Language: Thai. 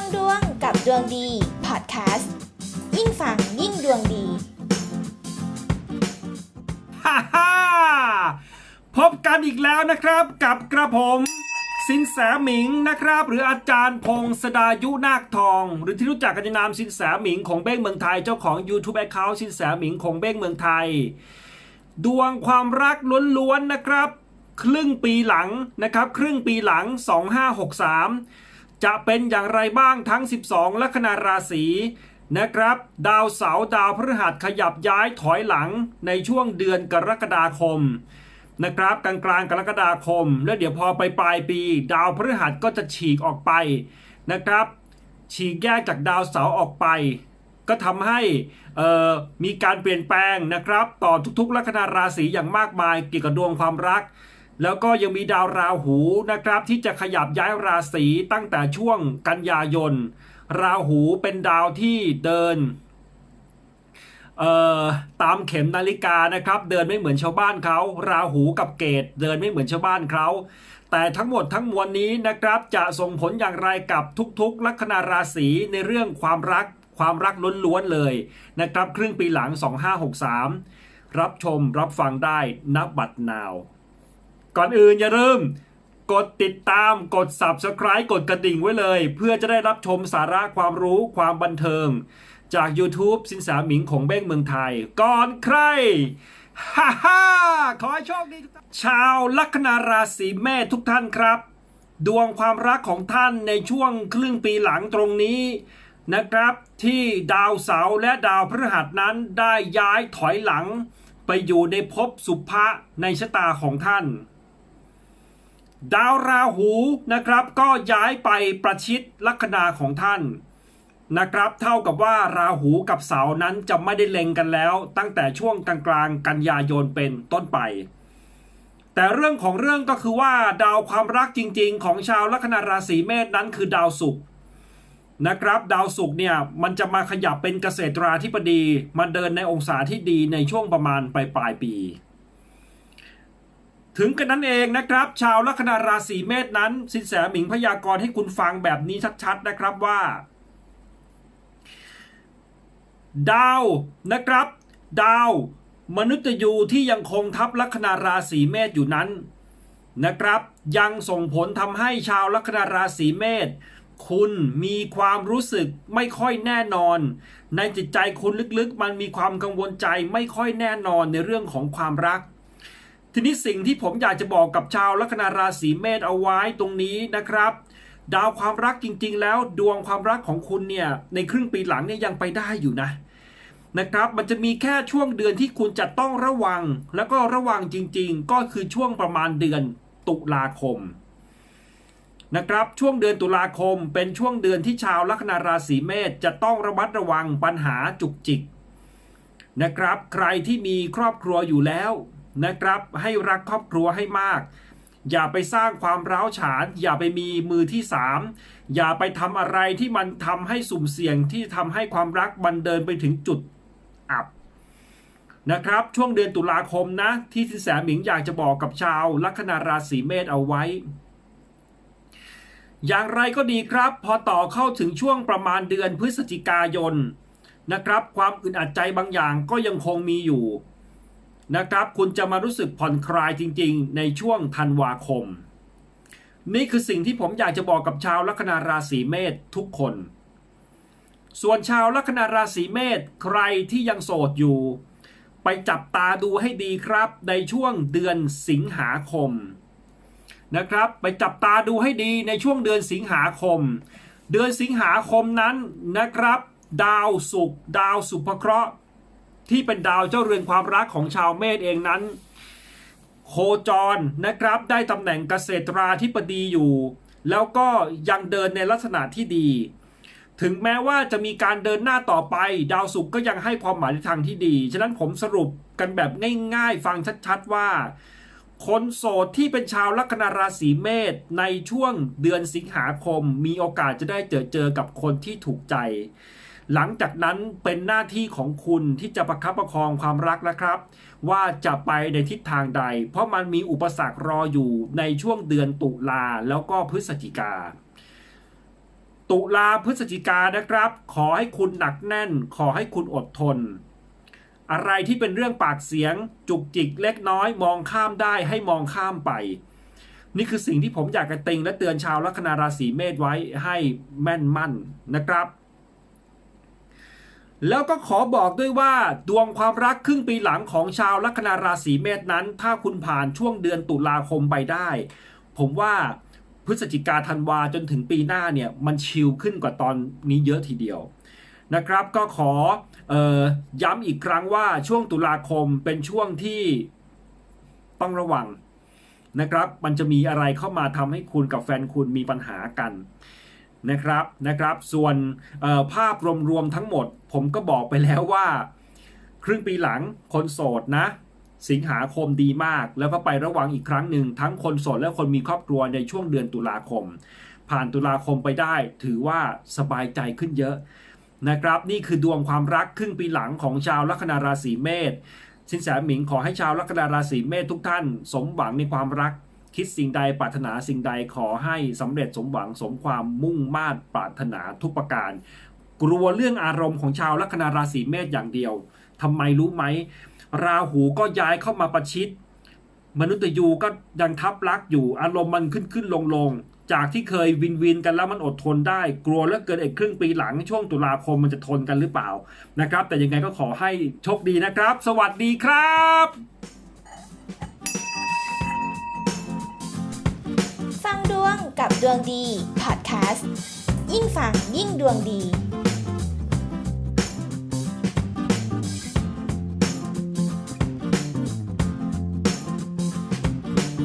งดวงกับดวงดีพอดแคสต์ยิ่งฟังยิ่งดวงดีฮ่าฮ่าพบกันอีกแล้วนะครับกับกระผมสินแสหมิงนะครับ หรืออาจารย์พงศดายุนาคทอง หรือที่รู้จักกันในนามสินแสหมิงของเบ้งเมืองไทยเจ้าของ YouTube Account สินแสหมิงของเบ้งเมืองไทย ดวงความรักล้วนๆนะครับ ครึ่งปีหลังนะครับ ครึ่งปีหลัง 2563 จะเป็นอย่างไรบ้างทั้ง 12 ลัคนาราศีนะครับ ดาวเสาร์ดาวพฤหัสขยับย้ายถอยหลังในช่วงเดือนกรกฎาคมนะครับกลางกลางกรกฎาคม แล้วเดี๋ยวพอไปปลายปี ดาวพฤหัสก็จะฉีกออกไปนะครับ ฉีกแยกจากดาวเสาร์ออกไป ก็ทำให้มีการเปลี่ยนแปลงนะครับ ต่อทุกๆ ลัคนาราศีอย่างมากมายเกี่ยวกับดวงความรัก แล้วก็ยังมีดาวราหูนะครับที่จะขยับย้ายราศีตั้งแต่ช่วงกันยายน ราหูเป็นดาวที่เดินเอ่อตามเข็มนาฬิกานะครับ เดินไม่เหมือนชาวบ้านเขา ราหูกับเกตเดินไม่เหมือนชาวบ้านเขา แต่ทั้งหมดทั้งมวลนี้นะครับจะส่งผลอย่างไรกับทุกๆ ลัคนาราศีในเรื่องความรักความรักล้วนๆเลยนะครับ ครึ่งปีหลัง 2563 รับชมรับฟังได้นับบัตรนาว ก่อนอื่นอย่าลืมกดติดตามกด Subscribe กดกระดิ่งไว้เลย เพื่อจะได้รับชมสาระความรู้ความบันเทิง จาก YouTube สินสาหมิงของเบ้งเมืองไทย ก่อนใครฮ่าฮ่าขอให้โชคดีชาวลัคนาราศีเมษทุกท่านครับ ดวงความรักของท่านในช่วงครึ่งปีหลังตรงนี้นะครับที่ดาวเสาร์และดาวพฤหัสนั้นได้ย้ายถอยหลัง ไปอยู่ในภพสุภะในชะตาของท่าน ดาวราหูนะครับ ก็ย้ายไปประชิดลัคนาของท่านนะครับ เท่ากับว่าราหูกับเสานั้นจะไม่ได้เล็งกันแล้ว ตั้งแต่ช่วงกลางๆกันยายนเป็นต้นไป แต่เรื่องของเรื่องก็คือว่าดาวความรักจริง ๆ ของชาวลัคนาราศีเมษนั้นคือดาวศุกร์นะครับ ดาวศุกร์เนี่ยมันจะมาขยับเป็นเกษตราธิบดีมาเดินในองศาที่ดีในช่วงประมาณปลายปลายปี ถึงกันนั้นเองนะครับ ชาวลัคนาราศีเมษนั้น สินแสหมิงพยากรณ์ให้คุณฟังแบบนี้ชัดๆนะครับว่า ดาวนะครับ ดาว มนุษย์ยูที่ยังคงทับลัคนาราศีเมษอยู่นั้นนะครับ ยังส่งผลทำให้ชาวลัคนาราศีเมษคุณมีความรู้สึกไม่ค่อยแน่นอน ในจิตใจคุณลึกๆ มันมีความกังวลใจไม่ค่อยแน่นอนในเรื่องของความรัก ทีนี้สิ่งที่ผมอยากจะบอกกับชาวลัคนาราศีเมษเอาไว้ตรงนี้นะครับ ดาวความรักจริง ๆ แล้วดวงความรักของคุณเนี่ยในครึ่งปีหลังเนี่ยยังไปได้อยู่นะนะครับ มันจะมีแค่ช่วงเดือนที่คุณจะต้องระวัง แล้วก็ระวังจริง ๆ ก็คือช่วงประมาณเดือนตุลาคมนะครับช่วงเดือนตุลาคมเป็นช่วงเดือนที่ชาวลัคนาราศีเมษจะต้องระมัดระวังปัญหาจุกจิกนะครับ ใครที่มีครอบครัวอยู่แล้ว นะครับ ให้รักครอบครัวให้มาก อย่าไปสร้างความร้าวฉาน อย่าไปมีมือที่สามอย่าไปทำอะไรที่มันทำให้สุ่มเสี่ยงที่ทำให้ความรักมันเดินไปถึงจุดอับนะครับช่วงเดือนตุลาคมนะที่สินแสหมิงอยากจะบอกกับชาวลัคนาราศีเมษเอาไว้ อย่างไรก็ดีครับ พอต่อเข้าถึงช่วงประมาณเดือนพฤศจิกายนนะครับ ความอึดอัดใจบางอย่างก็ยังคงมีอยู่ นะครับ คุณจะมารู้สึกผ่อนคลายจริง ๆ ในช่วงธันวาคม นี่คือสิ่งที่ผมอยากจะบอกกับชาวลัคนาราศีเมษทุกคน ส่วนชาวลัคนาราศีเมษใครที่ยังโสดอยู่ ไปจับตาดูให้ดีครับ ในช่วงเดือนสิงหาคม นะครับ ไปจับตาดูให้ดีในช่วงเดือนสิงหาคม เดือนสิงหาคมนั้นนะครับ ดาวศุกร์ดาวสุภเคราะห์ ที่เป็นดาวเจ้าเรือนความรักของชาวเมษเองนั้น โคจรนะครับได้ตำแหน่งเกษตราธิบดีอยู่ แล้วก็ยังเดินในลักษณะที่ดี ถึงแม้ว่าจะมีการเดินหน้าต่อไป ดาวศุกร์ก็ยังให้ความหมายในทางที่ดี ฉะนั้นผมสรุปกันแบบง่ายๆ ฟังชัดๆว่า คนโสดที่เป็นชาวลัคนาราศีเมษในช่วงเดือนสิงหาคม มีโอกาสจะได้เจอเจอกับคนที่ถูกใจ หลังจากนั้นเป็นหน้าที่ของคุณที่จะประคับประคองความรักนะครับ ว่าจะไปในทิศทางใด เพราะมันมีอุปสรรครออยู่ในช่วงเดือนตุลาแล้วก็พฤศจิกา ตุลาพฤศจิกานะครับ ขอให้คุณหนักแน่น ขอให้คุณอดทน อะไรที่เป็นเรื่องปากเสียง จุกจิกเล็กน้อย มองข้ามได้ให้มองข้ามไปนี่คือสิ่งที่ผมอยากจะติงและเตือนชาวลัคนาราศีเมษไว้ให้แม่นมั่นนะครับ แล้วก็ขอบอกด้วยว่าดวงความรักครึ่งปีหลังของชาวลัคนาราศีเมษนั้น ถ้าคุณผ่านช่วงเดือนตุลาคมไปได้ ผมว่าพฤศจิกาธันวาจนถึงปีหน้าเนี่ยมันชิลขึ้นกว่าตอนนี้เยอะทีเดียวนะครับ ก็ขอออย้ำอีกครั้งว่าช่วงตุลาคมเป็นช่วงที่ต้องระวังนะครับ มันจะมีอะไรเข้ามาทำให้คุณกับแฟนคุณมีปัญหากัน นะครับนะครับ ส่วนภาพรวมๆทั้งหมด ผมก็บอกไปแล้วว่า ครึ่งปีหลังคนโสดนะ สิงหาคมดีมาก แล้วก็ไประวังอีกครั้งหนึ่งทั้งคนโสดและคนมีครอบครัวในช่วงเดือนตุลาคม ผ่านตุลาคมไปได้ ถือว่าสบายใจขึ้นเยอะนะครับ นี่คือดวงความรักครึ่งปีหลังของชาวลัคนาราศีเมษสินแสหมิงขอให้ชาวลัคนาราศีเมษทุกท่าน สมหวังในความรัก คิดสิ่งใดปรารถนาสิ่งใดขอให้สำเร็จสมหวังสมความมุ่งมา่ปรารถนาทุกประการ กลัวเรื่องอารมณ์ของชาวลัคนาราศีเมษอย่างเดียวทำไมรู้ไหม ราหูก็ย้ายเข้ามาประชิด มนุษย์ยูก็ยังทับลักอยู่อารมณ์มันขึ้นขึ้นลงลงจากที่เคยวินวินกันแล้วมันอดทนได้ กลัวเหลือเกินไอ้ครึ่งปีหลังช่วงตุลาคมมันจะทนกันหรือเปล่านะครับ แต่ยังไงก็ขอให้โชคดีนะครับ สวัสดีครับ ฟังดวงกับดวงดีพอดแคสต์ยิ่งฟังยิ่งดวงดี